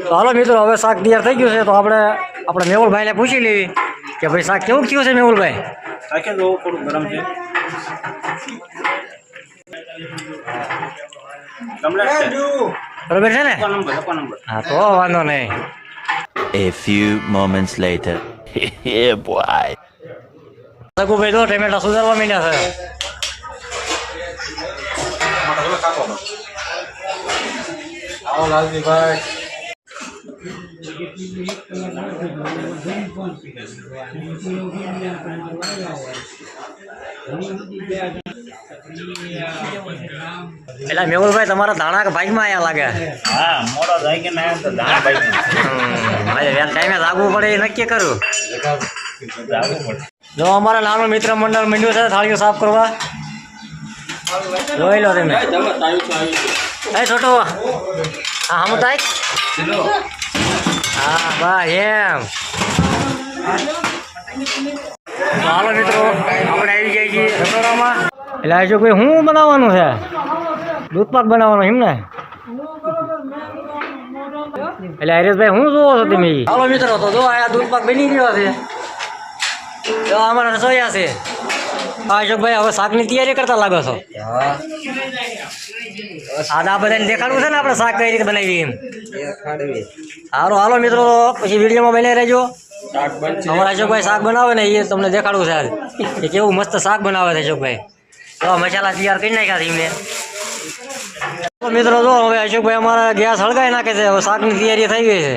તો હાલો મિત્રો હવે શાક તૈયાર થઈ ગયું છે તો આપણે આપણે મેહુલભાઈને પૂછી લેવી કે ભાઈ શાક કેવું થયું છે મેહુલભાઈ? થોડું ગરમ છે. બરોબર છે ને? હા તો વાંધો નહીં. A few moments later. yeah, boy. સગુભાઈ તો ટમેટા સુધારવા માંડ્યા છે. આવો લાલજીભાઈ એટલે મેહુલભાઈ તમારા ધાણા ભાગમાં આયા લાગે? હા મોડો જાય કે ના તો દાણા ભાઈ આજે વેલ ટાઈમે લાગવું પડે એ નક્કી કરું. જો અમારા નાનું મિત્ર મંડળ મંડ્યું છે થાળીઓ સાફ કરવા. જોઈ લો તમે એ છોટો હા હમ તાઈ હા બા એમ. ચાલો મિત્રો આપણે આવી જઈએ છીએ રસોડામાં એટલે આ જો કોઈ શું બનાવવાનું છે? દૂધ પાક બનાવવાનો એમ ને? એટલે હરેશભાઈ શું જોવો છો તમે? ચાલો મિત્રો તો જો આ દૂધ પાક બની ગયો છે. તો અમારા રસોઈયા છે. હા અશોકભાઈ હવે શાકની તૈયારી કરતા લાગો છો? સાદા બધાને દેખાડવું છે ને આપણે શાક કઈ રીતે બનાવી એમ? હાલો હાલો મિત્રો પછી વિડીયોમાં બની રહેજો. અમારા અશોકભાઈ શાક બનાવે ને એ તમને દેખાડવું છે આજ એ કેવું મસ્ત શાક બનાવે છે અશોકભાઈ. તો મસાલા તૈયાર કરી નાખ્યા છે એમને. મિત્રો જો હવે અશોકભાઈ અમારા ગેસ હળગાઈ નાખે છે હવે શાકની તૈયારી થઈ ગઈ છે.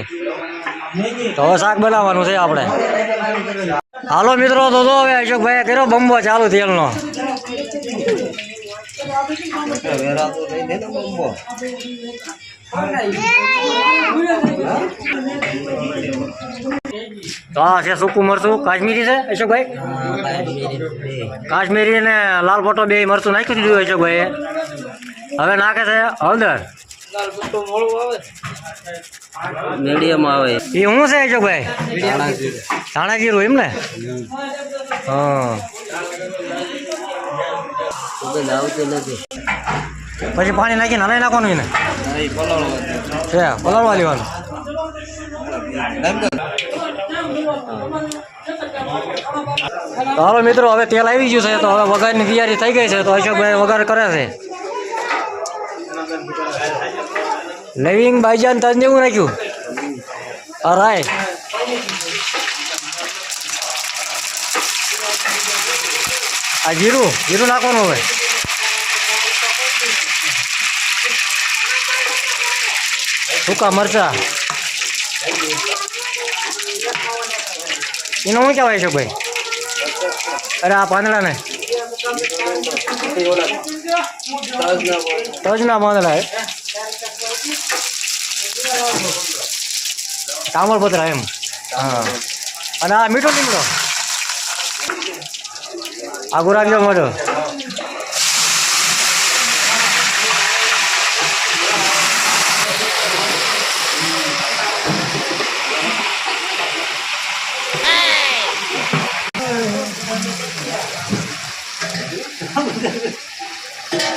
તો હવે શાક બનાવવાનું છે આપણે. હાલો મિત્રો, તો તો હવે અશોકભાઈ કર્યો બંબો ચાલુ તેલનો. તો છે સૂકું મરચું. કાશ્મીરી છે, અશોકભાઈ? કાશ્મીરી અને લાલ ફોટો બે મરચું નાખી દીધું અશોકભાઈ હવે નાખે છે હળદર. મીડિયમ આવે. એ શું છે અશોકભાઈ? ધાણા જીરું એમ ને? હા. સુગંધ આવતી નથી. પછી પાણી નાખીને હલાઈ નાખવાનું એને? છે પલાળવા લેવાનું. હાલો મિત્રો હવે તેલ આવી ગયું છે તો હવે વઘારની તૈયારી થઈ ગઈ છે તો અશોકભાઈ વઘાર કરે છે. લવિંગ ભાઈજાન તને જેવું નાખ્યું અરાય આ જીરું જીરું નાખવાનું હવે. સૂકા મરચા. એનો શું કહેવાય છે ભાઈ? અરે આ પાંદડાને. તજના પાંદડા હે તામળપત્રા એમ હા અને આ મીઠો લીમડો આ ગુરાબજો મોટો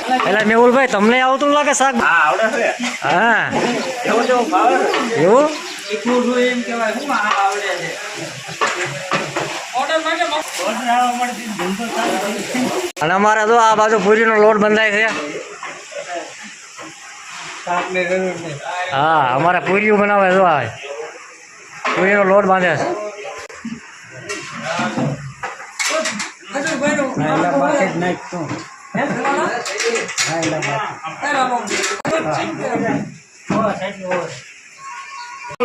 એટલે મેહુલભાઈ તમને આવતું લાગે શાક? હા એવું અને અમારે તો આ બાજુ પૂરીનો લોટ બંધાય છે. હા અમારે પૂરીઓ બનાવે જો આ. પૂરીનો લોટ બાંધે છે.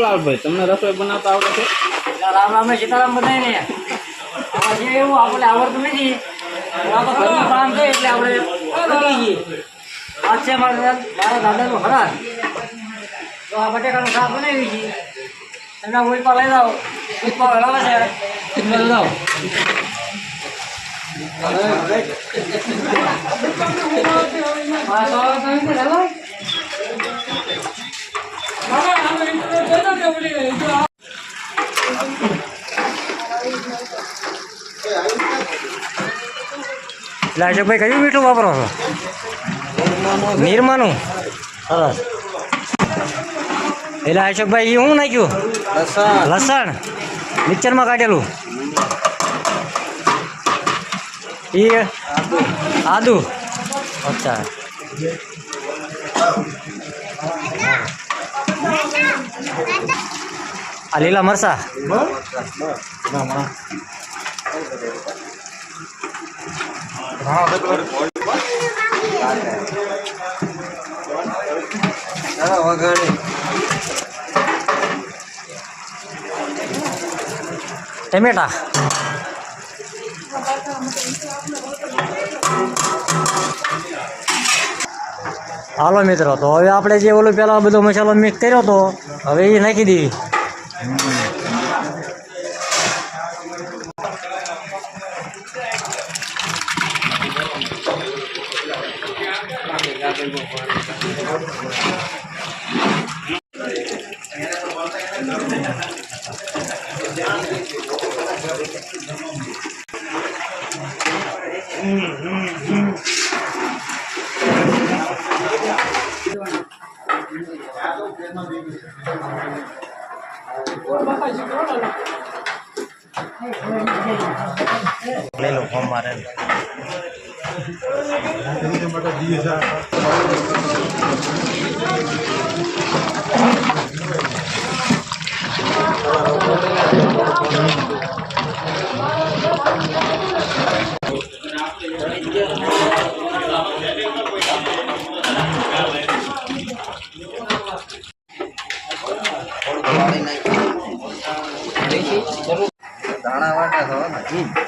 લાલભાઈ તમને રસોઈ બનાવતા આવડે છે? રામ રામે સીતારામ બધાય ને જે એવું આપણે આવડતું નથી. તો ઘરનું કામ છે એટલે આપણે કરી જઈએ આ છે મારા દાદાનું હરાજ. તો આ બટેકાનું શાક બનાવી છે. એના ઉલપા લઈ જાઓ. ઉલપા હલાવે છે. લઈ જાઓ અશોકભાઈ કયું મીઠું વાપરો છો? નિરમાનું? સરસ. એટલે અશોકભાઈ એ શું નાખ્યું? લસણ. મિક્સરમાં કાઢેલું? એ આદુ. અચ્છા. આ લીલા મરસા. ટમેટા. હાલો મિત્રો, તો હવે આપણે જે ઓલું પેલા બધો મસાલો મિક્સ કર્યો તો, હવે એ નાખી દઈએ લઈ લો ફોર્મ મારે ધાણા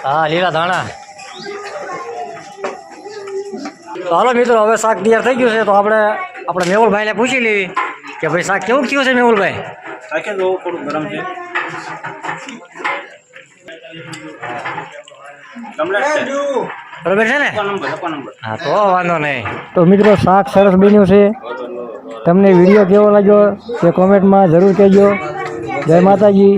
હા લીલા ધાણા. તો હાલો મિત્રો હવે શાક તૈયાર થઈ ગયું છે તો આપણે આપણે મેહુલભાઈને પૂછી લેવી કે ભાઈ શાક કેવું થયું છે મેહુલભાઈ? થોડું ગરમ છે? બરોબર છે ને? હા તો વાંધો નહીં. તો મિત્રો શાક સરસ બન્યું છે. તમને વીડિયો કેવો લાગ્યો તે કોમેન્ટમાં જરૂર કહેજો. જય માતાજી.